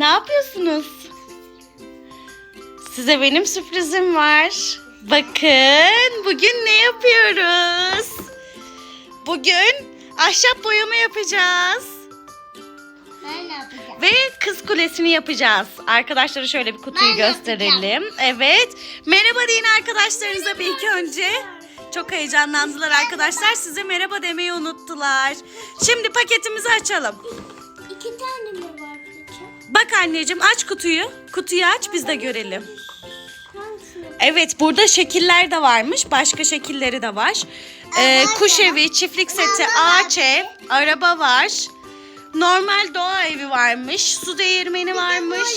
Ne yapıyorsunuz? Size benim sürprizim var. Bakın bugün ne yapıyoruz? Bugün ahşap boyama yapacağız. Ben ne yapacağım? Ve kız kulesini yapacağız. Arkadaşlara şöyle bir kutuyu Ben gösterelim. Evet. Merhaba deyin arkadaşlarınıza bir ilk önce. Çok heyecanlandılar arkadaşlar. Size merhaba demeyi unuttular. Şimdi paketimizi açalım. İki tane mi? Bak anneciğim aç kutuyu. Kutuyu aç biz de görelim. Evet burada şekiller de varmış. Başka şekilleri de var. Ee, kuş evi, çiftlik seti, ağaç ev, araba var. Normal doğa evi varmış. Su değirmeni varmış.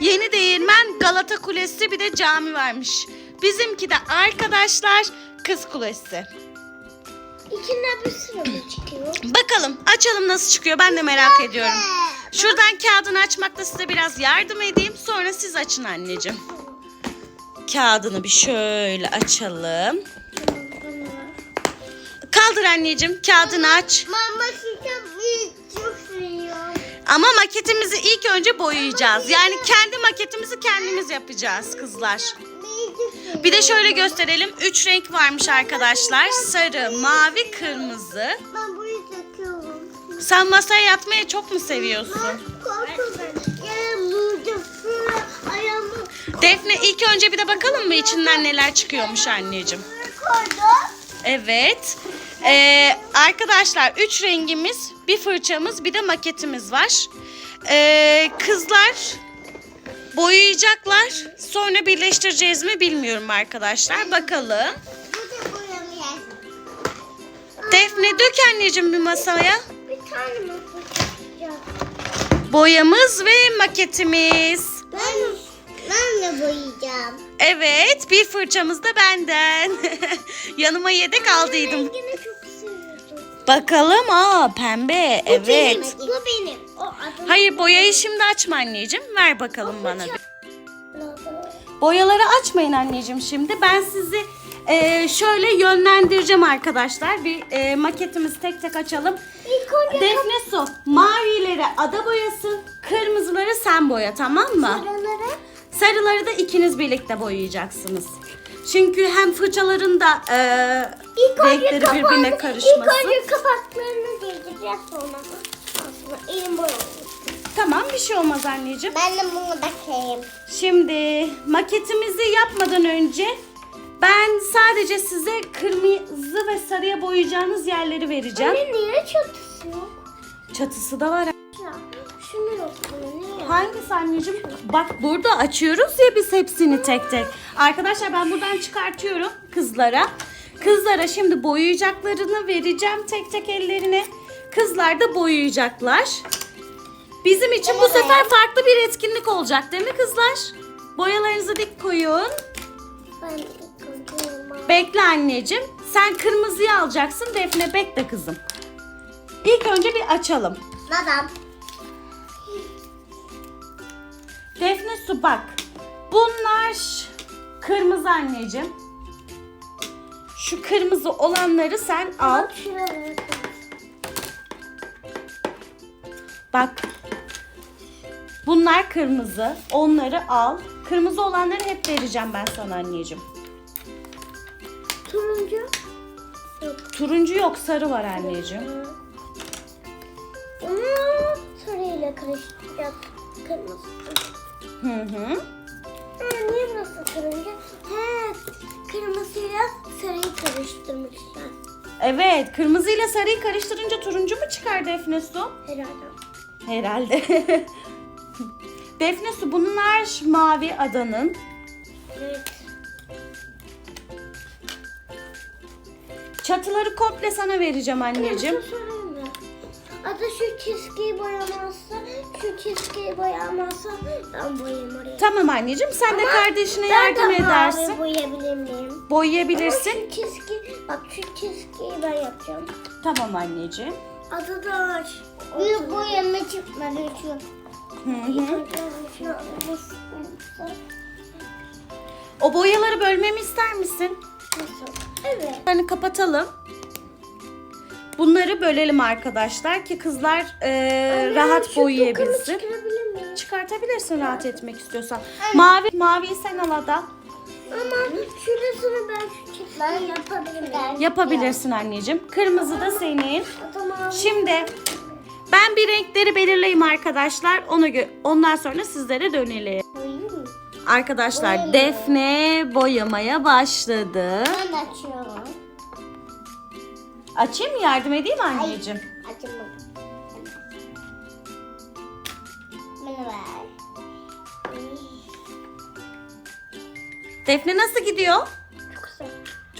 Yeni değirmen, Galata Kulesi bir de cami varmış. Bizimki de arkadaşlar Kız Kulesi. İçinden bir sürü mü çıkıyor? Bakalım açalım nasıl çıkıyor ben de merak ediyorum. Şuradan kağıdını açmakta size biraz yardım edeyim. Sonra siz açın anneciğim. Kağıdını bir şöyle açalım. Kaldır anneciğim kağıdını aç. Mama. Ama maketimizi ilk önce boyayacağız. Yani kendi maketimizi kendimiz yapacağız kızlar. Bir de şöyle gösterelim. Üç renk varmış arkadaşlar. Sarı, mavi, kırmızı. Sen masaya yatmayı çok mu seviyorsun? Defne ilk önce bir de bakalım mı içinden neler çıkıyormuş anneciğim. Evet. Ee, arkadaşlar üç rengimiz, bir fırçamız, bir de maketimiz var. Ee, kızlar boyayacaklar. Sonra birleştireceğiz mi bilmiyorum arkadaşlar. Bakalım. Defne dök anneciğim bir masaya. Tane mi fırçacağım? Boyamız ve maketimiz. Ben, ben de boyayacağım. Evet bir fırçamız da benden. Yanıma yedek aldıydım. Çok seviyordum. Bakalım aa pembe evet. Benim, bu benim. O. Hayır boyayı şimdi açma anneciğim. Ver bakalım bana bir. Boyaları açmayın anneciğim şimdi. Ben sizi e, şöyle yönlendireceğim arkadaşlar. Bir e, maketimizi tek tek açalım. İlk önce Defne Su mavileri ada boyasın. Kırmızıları sen boya tamam mı? Paraları Sarıları da ikiniz birlikte boyayacaksınız. Çünkü hem fırçaların da e, İlk önce renkleri kapağını- birbirine karışmasın. İlk önce kapaklarını değdireceğiz sonra. Aslında elim. Tamam bir şey olmaz anneciğim. Ben de bunu bakayım. Şimdi maketimizi yapmadan önce ben sadece size kırmızı ve sarıya boyayacağınız yerleri vereceğim. Anne niye çatısı yok? Çatısı da var. Ya, Şunu yok niye? Hangisi anneciğim? Bak burada açıyoruz ya biz hepsini tek tek. Arkadaşlar ben buradan çıkartıyorum kızlara. Kızlara şimdi boyayacaklarını vereceğim tek tek ellerine. Kızlar da boyayacaklar. Bizim için bu sefer farklı bir etkinlik olacak değil mi kızlar? Boyalarınızı dik koyun. Ben Bekle anneciğim. Sen kırmızıyı alacaksın. Defne bekle kızım. İlk önce bir açalım. Babam. Defne su bak. Bunlar kırmızı anneciğim. Şu kırmızı olanları sen al. Bak. Bunlar kırmızı. Onları al. Kırmızı olanları hep vereceğim ben sana anneciğim. Yok. Turuncu yok sarı var anneciğim. Onu sarıyla karıştıracağız. Kırmızı. Hı hı. Ha, niye burası turuncu? He, kırmızıyla sarıyı karıştırmışlar. Evet kırmızıyla sarıyı karıştırınca turuncu mu çıkar Defne su? Herhalde. Herhalde. Defne su bunlar mavi adanın. Evet. Çatıları komple sana vereceğim anneciğim. Bir? Ada şu çizgiyi boyamazsa, şu çizgiyi boyamazsa ben boyayayım oraya. Tamam anneciğim sen de Ama kardeşine ben yardım de mavi edersin. boyayabilir miyim? Boyayabilirsin. Ama şu çizgi, bak şu çizgiyi ben yapacağım. Tamam anneciğim. Adı da aç. Bir boyama çıkmadı şu. Hı hı. O boyaları bölmemi ister misin? Nasıl? Evet. Hani kapatalım. Bunları bölelim arkadaşlar ki kızlar e, rahat Şu boyayabilsin. çıkarabilir miyim? çıkartabilirsin rahat etmek istiyorsan. Mavi maviyi sen al Ada. Ama şurasını ben çiftliği yapabilirim. Yapabilirsin anneciğim. Kırmızı da senin. Şimdi ben bir renkleri belirleyeyim arkadaşlar. Ona gö- ondan sonra sizlere dönelim. mı? Arkadaşlar Boyayalım. Defne boyamaya başladı. Ben açıyorum. Açayım mı yardım edeyim mi anneciğim? Bana ver. Defne nasıl gidiyor? Çok güzel.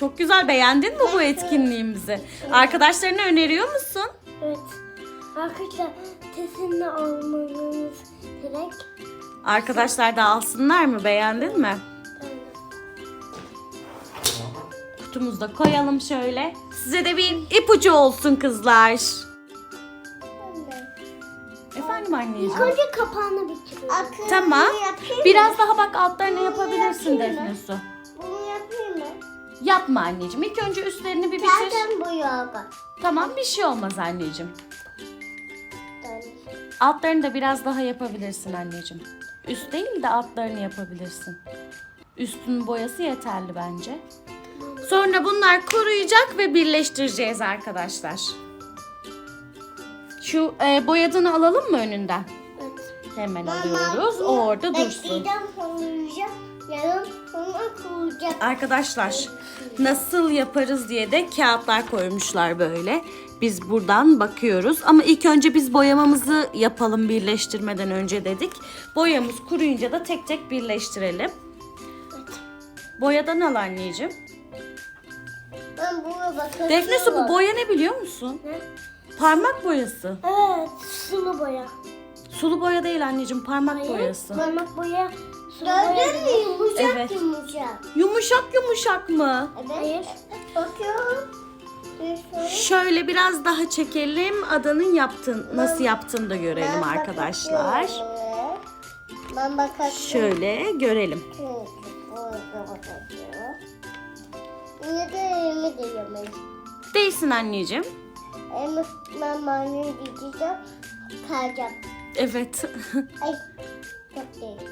Çok güzel beğendin mi bu etkinliğimizi? Arkadaşlarına öneriyor musun? Evet. Arkadaşlar testini almanız gerek. Arkadaşlar da alsınlar mı? Beğendin mi? Kutumuzu da koyalım şöyle. Size de bir ipucu olsun kızlar. Efendim İlk anneciğim. önce kapağını bitiriyorum. Tamam. Biraz daha bak altlarını yapabilirsin? Defne Su. Bunu yapayım mı? Yapma anneciğim. İlk önce üstlerini bir bitir. Zaten bu ya bak. Tamam bir şey olmaz anneciğim. Altlarını da biraz daha yapabilirsin anneciğim. Üst değil de altlarını yapabilirsin. Üstün boyası yeterli bence. Sonra bunlar kuruyacak ve birleştireceğiz arkadaşlar. Şu e, boyadığını alalım mı önünden? Evet. Hemen alıyoruz. O orada dursun. Yarın sonra. Arkadaşlar nasıl yaparız diye de kağıtlar koymuşlar böyle. Biz buradan bakıyoruz ama ilk önce biz boyamamızı yapalım birleştirmeden önce dedik. Boyamız kuruyunca da tek tek birleştirelim. Evet. Boyadan al anneciğim. Ben buna bakıyorum. Defne su bu boya ne biliyor musun? Ne? Parmak boyası. Evet, sulu boya. Sulu boya değil anneciğim parmak boyası. Parmak boya. Sulu Gördün mü yumuşak Evet. yumuşak. Yumuşak yumuşak mı? Evet. Hayır. Bakıyorum. Şöyle biraz daha çekelim. Adanın yaptığın, nasıl yaptığını da görelim arkadaşlar. Ben bakacağım. Şöyle görelim. De elimi. Değilsin anneciğim. Elimi ben banyoya gideceğim. Kalacağım. Evet. Ay. Çok değil.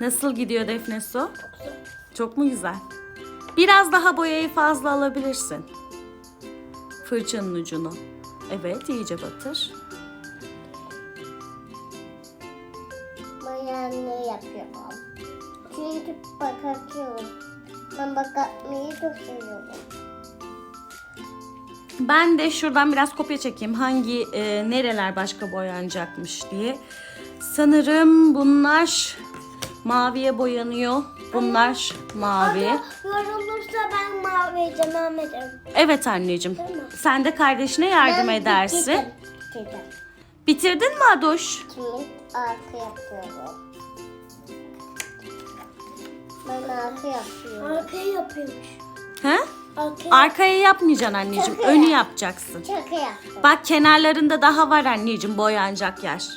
Nasıl gidiyor Defne Su? Çok mu güzel? Biraz daha boyayı fazla alabilirsin. Fırçanın ucunu. Evet iyice batır. Yani yapıyorum. Çünkü bakıyorum. Ben bakmayı çok seviyorum. Ben de şuradan biraz kopya çekeyim. Hangi e, nereler başka boyanacakmış diye. Sanırım bunlar maviye boyanıyor. Bunlar mavi. Yorulursa ben mavi devam ederim. Evet anneciğim. Tamam. Sen de kardeşine yardım Ben edersin. bitirdim. Bitirdim. Bitirdin mi Adoş? Şimdi arka yapıyorum. Ben arka yapıyorum. Arkayı yapıyormuş. He? Arkayı Arkaya yapmayacaksın anneciğim. Önü ya. yapacaksın. Şaka yaptım. Bak kenarlarında daha var anneciğim boyanacak yer.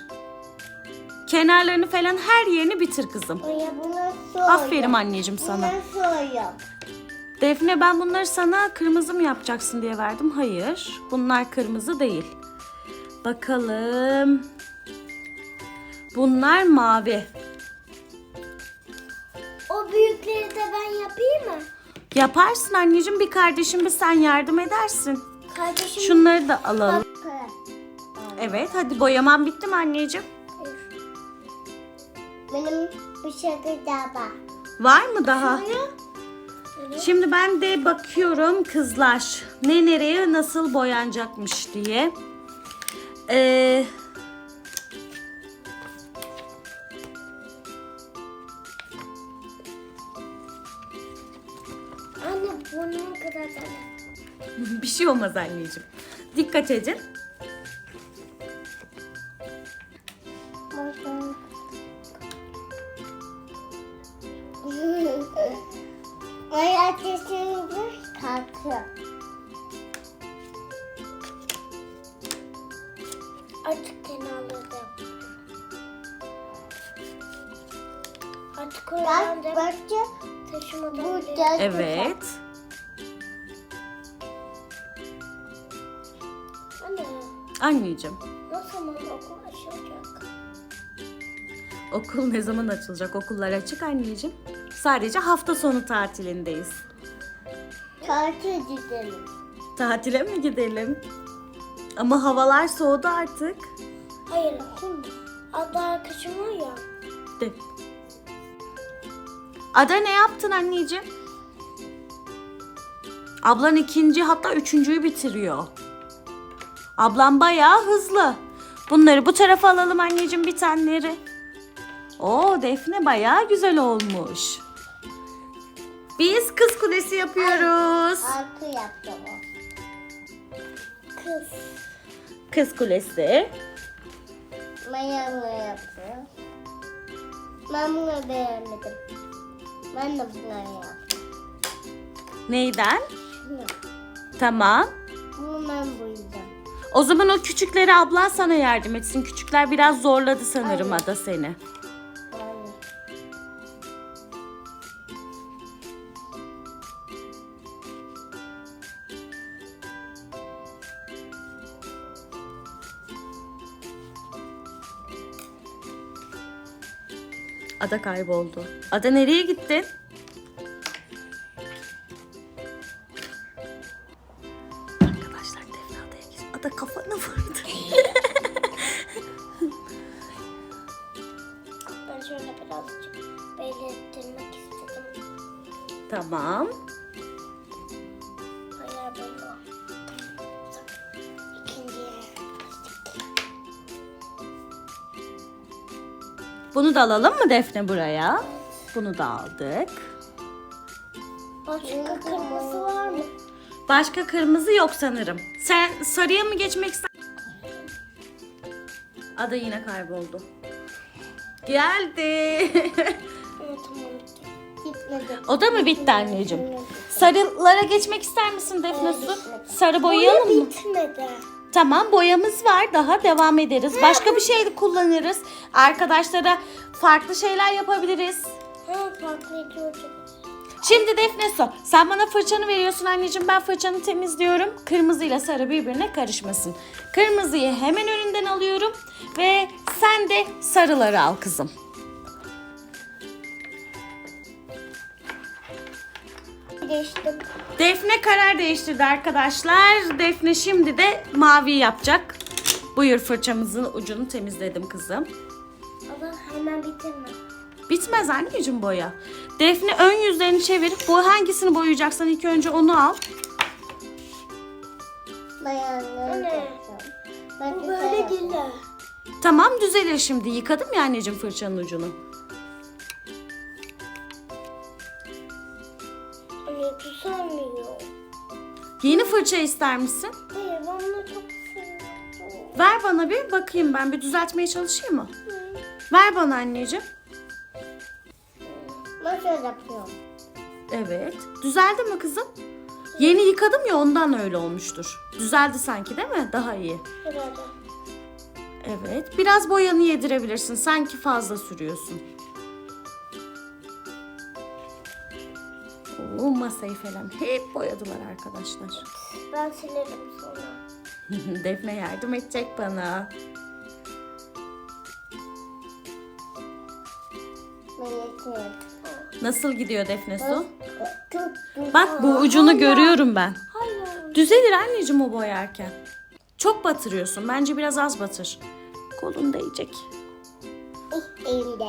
Kenarlarını falan her yerini bitir kızım. Ya buna soğuyor. Aferin anneciğim sana. Buna soğuyor. Defne ben bunları sana kırmızı mı yapacaksın diye verdim. Hayır. Bunlar kırmızı değil. Bakalım. Bunlar mavi. O büyükleri de ben yapayım mı? Yaparsın anneciğim bir kardeşim bir sen yardım edersin. Kardeşim Şunları da alalım. bak. Evet hadi boyaman bitti mi anneciğim? Benim bir şaka daha var. Var mı daha? Şimdi ben de bakıyorum kızlar ne nereye nasıl boyanacakmış diye. Ee, Anne burnuma kadar da. bir şey olmaz anneciğim. Dikkat edin. Anneciğim. nasıl zaman okul açılacak? Okul ne zaman açılacak? Okullar açık anneciğim. Sadece hafta sonu tatilindeyiz. Tatil gidelim. Tatile mi gidelim? Ama havalar soğudu artık. Hayır. Şimdi ada arkadaşım var ya. De. Ada ne yaptın anneciğim? Ablan ikinci hatta üçüncüyü bitiriyor. Ablam bayağı hızlı. Bunları bu tarafa alalım anneciğim bir taneleri. Oo Defne bayağı güzel olmuş. Biz kız kulesi yapıyoruz. Arka yaptı o. Kız. Kız kulesi. Mayanla yaptı. Ben bunu beğenmedim. Ben de bunu yaptım. Neyden? Şunu. Tamam. Bunu ben boyayacağım. O zaman o küçükleri ablan sana yardım etsin. Küçükler biraz zorladı sanırım Ada seni. Ada kayboldu. Ada nereye gittin? Bunu da alalım mı Defne buraya? Bunu da aldık. Başka kırmızı var mı? Başka kırmızı yok sanırım. Sen sarıya mı geçmek ister? Ada yine kayboldu. Geldi. O da mı bitti anneciğim? Sarılara geçmek ister misin Defne Su? Sarı boyayalım mı? bitmedi. Tamam boyamız var daha devam ederiz. Başka bir şey kullanırız. Arkadaşlara farklı şeyler yapabiliriz. Şimdi Defne Su sen bana fırçanı veriyorsun anneciğim ben fırçanı temizliyorum. Kırmızı ile sarı birbirine karışmasın. Kırmızıyı hemen önünden alıyorum ve sen de sarıları al kızım. Geçtim. Defne karar değiştirdi arkadaşlar. Defne şimdi de mavi yapacak. Buyur fırçamızın ucunu temizledim kızım. Ama hemen bitirme. Bitmez anneciğim boya. Defne ön yüzlerini çevirip bu hangisini boyayacaksan ilk önce onu al. Anne. Bu böyle de. Tamam düzelir şimdi. Yıkadım ya anneciğim fırçanın ucunu. Yeni fırça ister misin? Hayır ben bunu çok seviyorum. Ver bana bir bakayım ben bir düzeltmeye çalışayım mı? Ver bana anneciğim. Şöyle yapıyorum. Evet. Düzeldi mi kızım? Yeni yıkadım ya ondan öyle olmuştur. Düzeldi sanki değil mi? Daha iyi. Herhalde. Evet. Biraz boyanı yedirebilirsin. Sanki fazla sürüyorsun. Oo, masayı falan hep boyadılar arkadaşlar. Ben silerim sonra. Defne yardım edecek bana. Ben yetmiyorum. Nasıl gidiyor Defne su? Bak bu ucunu görüyorum ben. Hayır. Düzelir anneciğim o boyarken. Çok batırıyorsun. Bence biraz az batır. Kolun değecek. Elimde.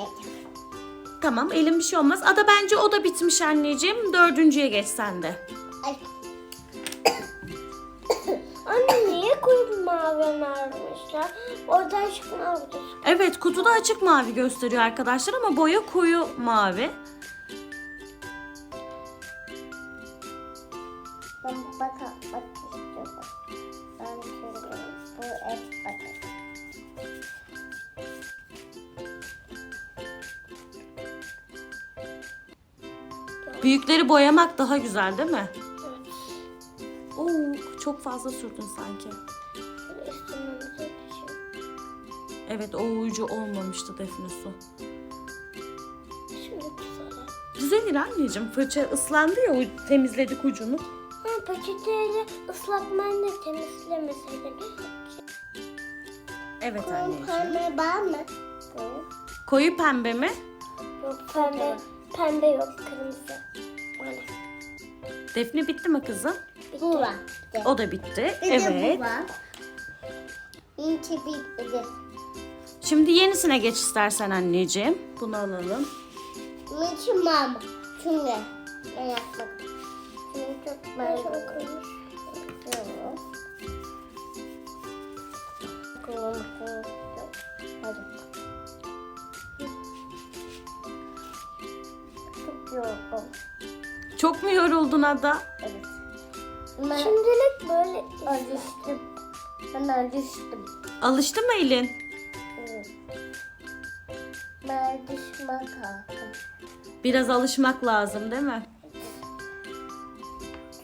Tamam elim bir şey olmaz. Ada bence o da bitmiş anneciğim. Dördüncüye geç sen de. Ay. Anne niye koyu mavi vermişler? Oradan çıkan avcısı. Evet kutuda açık mavi gösteriyor arkadaşlar ama boya koyu mavi. Ben bak bak istiyorum. Ben şöyle bu et bakın. Büyükleri boyamak daha güzel değil mi? Evet. Oo çok fazla sürdün sanki. Evet o ucu olmamıştı Defne su. Şimdi güzel. Düzelir anneciğim. Fırça ıslandı ya temizledik ucunu. Ha peçeteyle ıslatmayla temizlemeseydin. Evet anneciğim. Kalmaya bağlı mı? Koyu pembe mi? Yok pembe. Pembe yok kırmızı. Defne bitti mi kızım? Bu var. O da bitti. Bir de evet. bu var. İnci bitti. Şimdi yenisine geç istersen anneciğim. Bunu alalım. Niçin mama? Çünkü ben yapmadım. Çünkü çok ben çok yorgun. Çok mu yoruldun Ada? Evet. Şimdilik böyle alıştım. Ben alıştım. Alıştı mı elin? Evet. Ben alışmak lazım. Biraz alışmak lazım değil mi?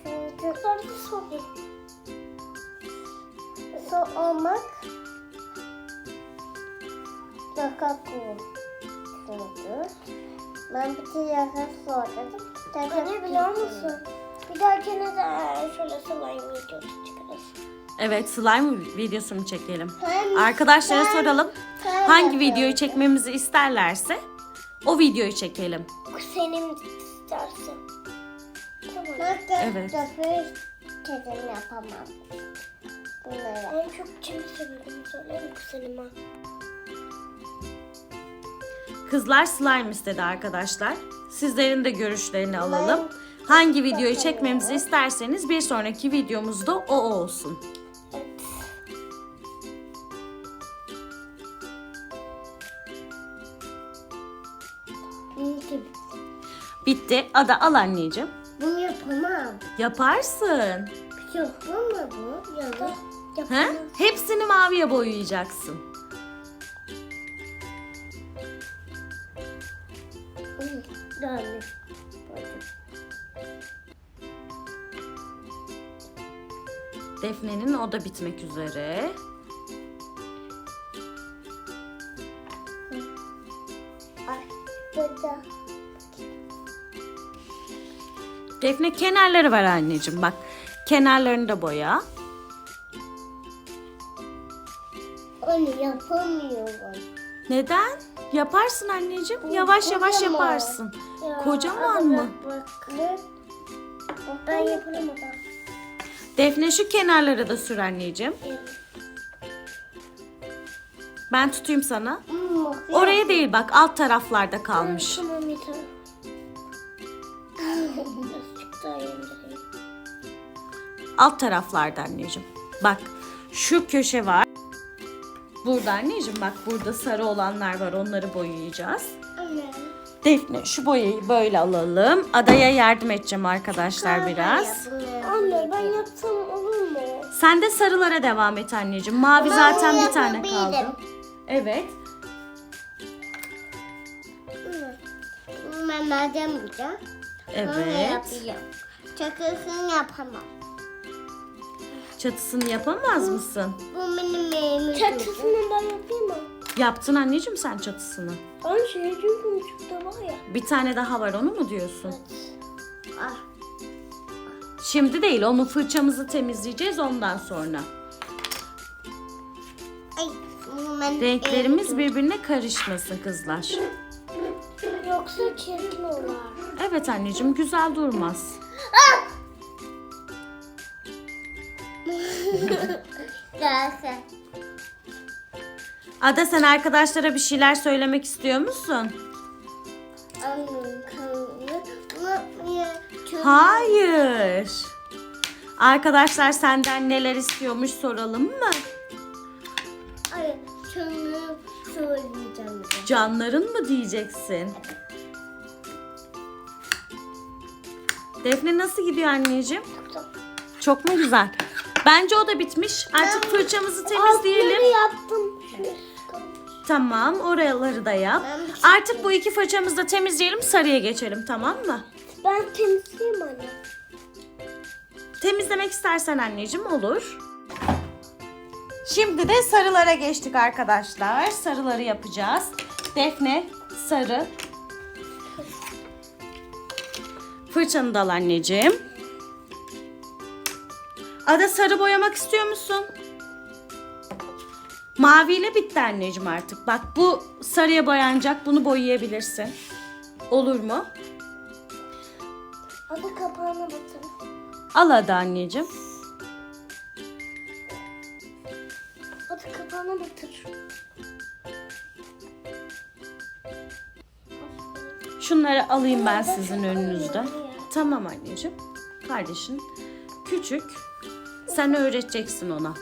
Çünkü sonra soru. So olmak yaka kurdu. Ben bir kere yaka Ne biliyor musun? Bir dahakine de şöyle slime videosu çıkarız. Evet slime videosunu çekelim. Hem Arkadaşlara ben- soralım. ben Hangi yapıyorum. videoyu çekmemizi isterlerse o videoyu çekelim. Senin istersen. Tamam. Ben Evet. kedim yapamam. Bunları. En çok kimi seviyorum söyler misin Selim'a? Kızlar slime istedi arkadaşlar. Sizlerin de görüşlerini alalım. Hangi videoyu çekmemizi isterseniz bir sonraki videomuzda o olsun. Bitti. Ada al anneciğim. bunu yapamam. Yaparsın. Yapamam mı bu? Ya da He? Hepsini maviye boyayacaksın. Yani. Defne'nin o da bitmek üzere. Ay, burada. Defne kenarları var anneciğim bak. Kenarlarını da boya. Onu yapamıyorum. Neden? Yaparsın anneciğim. Yavaş yavaş kocaman. yaparsın. Ya, Kocaman mı? Bak, bak. Ben yaparım ama. Defne şu kenarlara da sür anneciğim. Ben tutayım sana. Hmm, Oraya değil bak alt taraflarda kalmış. Tamam yeter. Alt taraflarda anneciğim. Bak şu köşe var. Burada anneciğim bak burada sarı olanlar var onları boyayacağız. Anne. Defne şu boyayı böyle alalım. Adaya yardım edeceğim arkadaşlar biraz. Anne ben yapsam olur mu? Sen de sarılara devam et anneciğim. Mavi zaten bir tane yapabilirim. kaldı. Evet. Ben madem bulacağım. Onu Evet. yapacağım. Çakısını yapamam. Çatısını yapamaz mısın? Bu benim evim. Çatısını ben yapayım mı? Yaptın anneciğim sen çatısını. Ben şeycim kumçukta var ya. Bir tane daha var onu mu diyorsun? Ah. Şimdi değil onu fırçamızı temizleyeceğiz ondan sonra. Ay. Ben Renklerimiz birbirine karışmasın kızlar. Yoksa kirli olur. Evet anneciğim güzel durmaz. Ada sen arkadaşlara bir şeyler söylemek istiyor musun? Hayır. Arkadaşlar senden neler istiyormuş soralım mı? Ay, şunu söyleyeceğim. de. Canların mı diyeceksin? Defne nasıl gidiyor anneciğim? Çok mu güzel? Bence o da bitmiş. Artık fırçamızı temizleyelim. Altları yaptım. Tamam, oraları da yap. Şey Artık bu iki fırçamızı da temizleyelim, sarıya geçelim tamam mı? Ben temizleyeyim anne. Temizlemek istersen anneciğim olur. Şimdi de sarılara geçtik arkadaşlar. Sarıları yapacağız. Defne sarı. Fırçanı da al anneciğim. Ada sarı boyamak istiyor musun? Maviyle bitti anneciğim artık. Bak bu sarıya boyanacak. Bunu boyayabilirsin. Olur mu? Hadi kapağına batır. Al hadi anneciğim. Hadi kapağına batır. Şunları alayım ben sizin önünüzde. Tamam anneciğim. Kardeşin küçük. Sen öğreteceksin ona.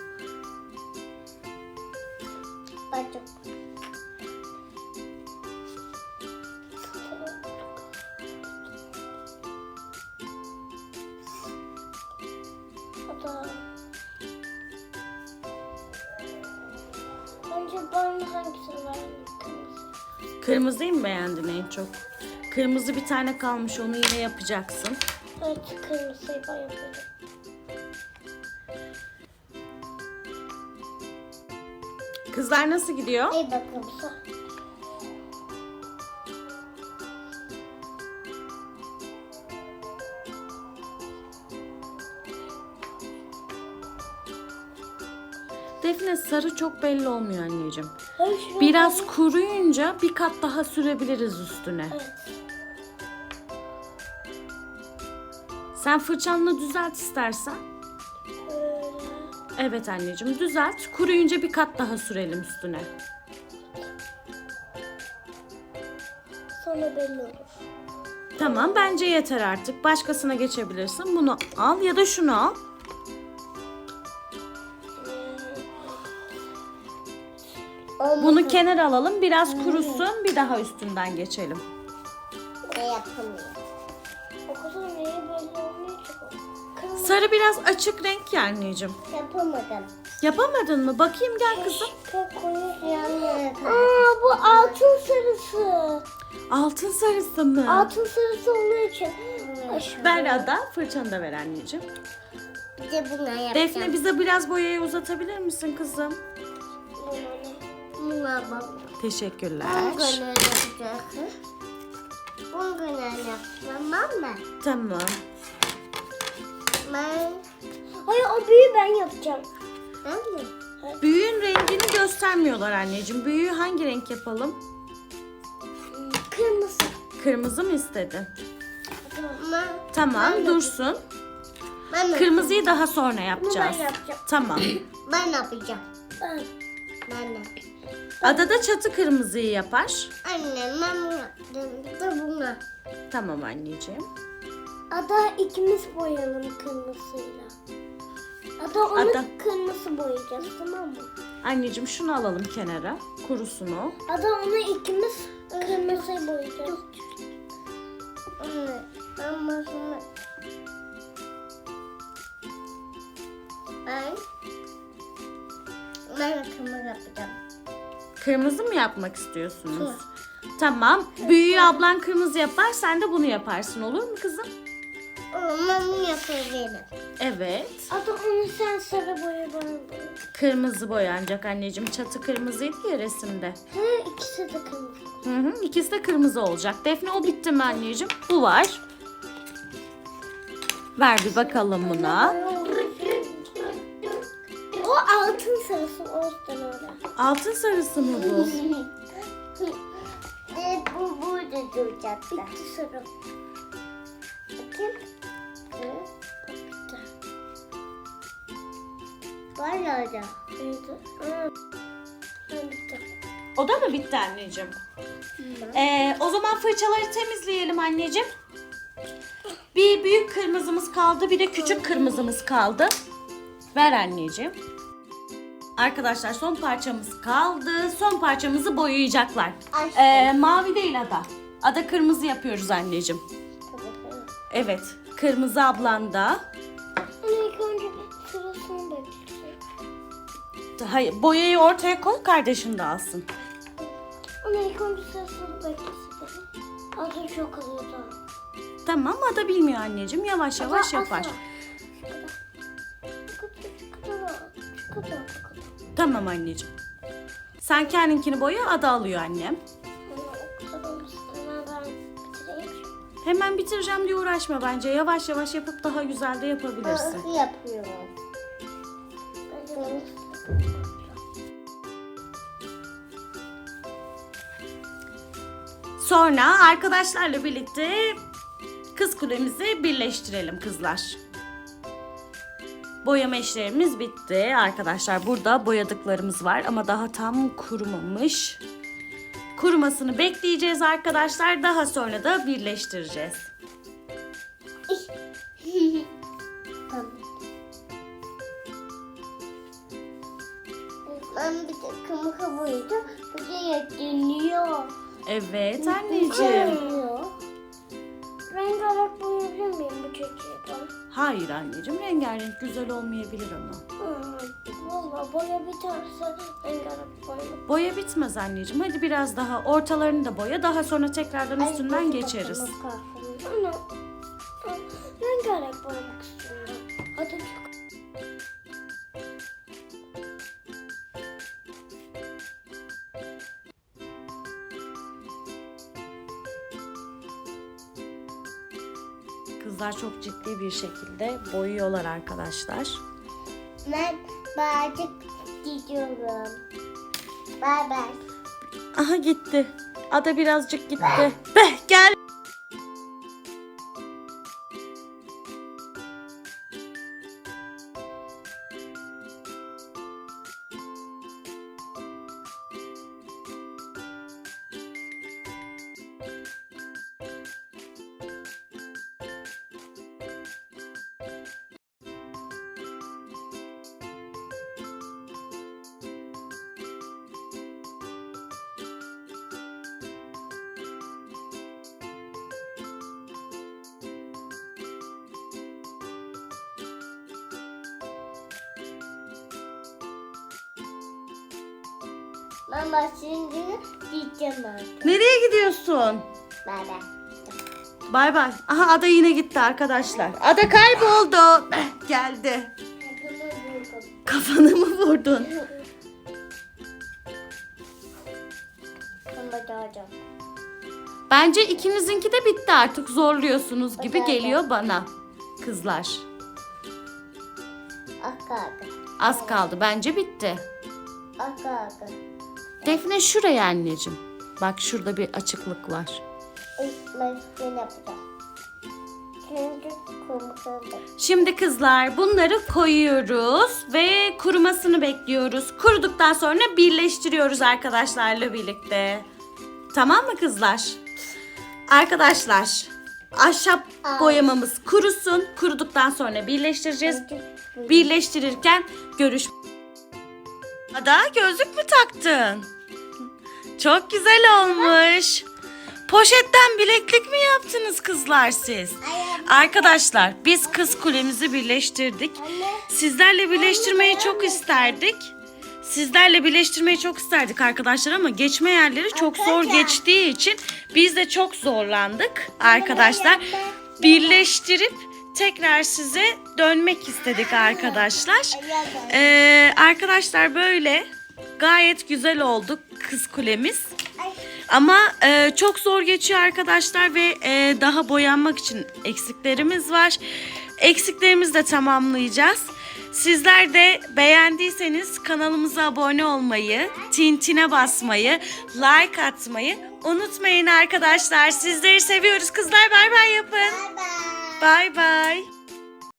Önce ben hangisini? Kırmızı. Kırmızıyı mı beğendin en çok? Kırmızı bir tane kalmış onu yine yapacaksın. Evet kırmızıyı ben yapıyorum. Kızlar nasıl gidiyor? İyi bakalım. Defne sarı çok belli olmuyor anneciğim. Biraz kuruyunca bir kat daha sürebiliriz üstüne. Evet. Sen fırçanla düzelt istersen. Böyle. Evet anneciğim düzelt. Kuruyunca bir kat daha sürelim üstüne. Sonra belli olur. Tamam bence yeter artık. Başkasına geçebilirsin. Bunu al ya da şunu al. Bunu kenara alalım. Biraz kurusun. Bir daha üstünden geçelim. Ne yapamıyor? O kadar neye belli Sarı biraz açık renk ya anneciğim. yapamadım. Yapamadın mı? Bakayım gel kızım. Çok koyu. Aa bu altın sarısı. Altın sarısı mı? Altın sarısı olduğu için. Ver Ada. Fırçanı da ver anneciğim. Bir de buna yapacağım. Defne bize biraz boyayı uzatabilir misin kızım? Bak. Teşekkürler. Bunu yapacaksın. Bunu yapacağım. Tamam mı? Tamam. Ben... Hayır o büyüğü ben yapacağım. Ben mi? Büyüğün rengini göstermiyorlar anneciğim. Büyüğü hangi renk yapalım? Kırmızı. Kırmızı mı istedin? Ben, Tamam dursun. ben, Kırmızıyı daha sonra Bunu yapacağız. ben yapacağım. Tamam. Ben yapacağım. Ben. Ben yapacağım. Ada da çatı kırmızıyı yapar. Anne ben yaptım. Bir de buna. Tamam anneciğim. Ada ikimiz boyayalım kırmızıyla. Ada onu Ada. kırmızı boyayacağız tamam mı? Anneciğim şunu alalım kenara. Kurusun o. Ada onu ikimiz kırmızı boyayacağız. Anne ben başımı... Ben... Ben kırmızı yapacağım. Kırmızı mı yapmak istiyorsunuz? Tamam. Büyüğü ablan kırmızı yapar. Sen de bunu yaparsın. Olur mu kızım? Bunu yapabilirim. Evet. Ada onu sen sarı boya bana boya. Kırmızı boyanacak anneciğim. Çatı kırmızıydı ya resimde. He ikisi de kırmızı. Hı hı. İkisi de kırmızı olacak. Defne o bitti mi anneciğim? Bu var. Ver bir bakalım buna. O altın sarısı o yüzden öyle. Altın sarısı mı bu? Ve bu burada duracak. Bitti sarı. Bakayım. Var ya. Ha, bitti. O da mı bitti anneciğim? Ee, o zaman fırçaları temizleyelim anneciğim. Bir büyük kırmızımız kaldı, bir de küçük kırmızımız kaldı. Ver anneciğim. Arkadaşlar son parçamız kaldı. Son parçamızı boyayacaklar. Ay. Ee, mavi değil Ada. Ada kırmızı yapıyoruz anneciğim. Evet, kırmızı ablanda. Hayır, boyayı ortaya koy, kardeşin de alsın. Ama ilk önce sırasını beklesin. Az çok alıyor daha. Tamam, Ada bilmiyor anneciğim. Yavaş yavaş yapar. Tamam anneciğim. Sen kendinkini boya, Ada alıyor annem. Hemen bitireceğim diye uğraşma bence. Yavaş yavaş yapıp daha güzel de yapabilirsin. yapıyorum. Sonra arkadaşlarla birlikte kız kulemizi birleştirelim kızlar. Boyama işlerimiz bitti arkadaşlar. Burada boyadıklarımız var ama daha tam kurumamış. Kurumasını bekleyeceğiz arkadaşlar. Daha sonra da birleştireceğiz. Evet anneciğim. Dönüyor. Renk olarak boyayabilir miyim bu çocuğu? Hayır anneciğim rengarenk güzel olmayabilir ama. Valla boya biterse renk olarak boyamak. Boya bitmez anneciğim. Hadi biraz daha ortalarını da boya. Daha sonra tekrardan üstünden geçeriz. Anne, rengarenk boyamak istiyorum. Hadi Kızlar çok ciddi bir şekilde boyuyorlar arkadaşlar. Ben birazcık gidiyorum. Bay bay. Aha gitti. Ada birazcık gitti. Beh gel. Bay bay. Aha Ada yine gitti arkadaşlar. Ada kayboldu. Geldi. Kafanı mı vurdun? Bence ikinizinki de bitti artık. Zorluyorsunuz gibi geliyor bana. Kızlar. Akaka. Az kaldı. Bence bitti. Akaka. Defne şuraya anneciğim. Bak şurada bir açıklık var. Yapacağım. Çünkü kumsalda. Şimdi kızlar bunları koyuyoruz ve kurumasını bekliyoruz. Kuruduktan sonra birleştiriyoruz arkadaşlarla birlikte. Tamam mı kızlar? Arkadaşlar ahşap Aa. boyamamız kurusun. Kuruduktan sonra birleştireceğiz. Birleştirirken görüş. Ada gözlük mü taktın? Çok güzel olmuş. Poşetten bileklik mi yaptınız kızlar siz? Arkadaşlar biz kız kulemizi birleştirdik. Sizlerle birleştirmeyi çok isterdik. Sizlerle birleştirmeyi çok isterdik arkadaşlar ama geçme yerleri çok zor geçtiği için biz de çok zorlandık arkadaşlar. Birleştirip tekrar size dönmek istedik arkadaşlar. Ee, arkadaşlar böyle gayet güzel oldu kız kulemiz. Ama e, çok zor geçiyor arkadaşlar ve e, daha boyanmak için eksiklerimiz var. Eksiklerimizi de tamamlayacağız. Sizler de beğendiyseniz kanalımıza abone olmayı, tintine basmayı, like atmayı unutmayın arkadaşlar. Sizleri seviyoruz. Kızlar bay bay yapın. Bay bay. Bay bay.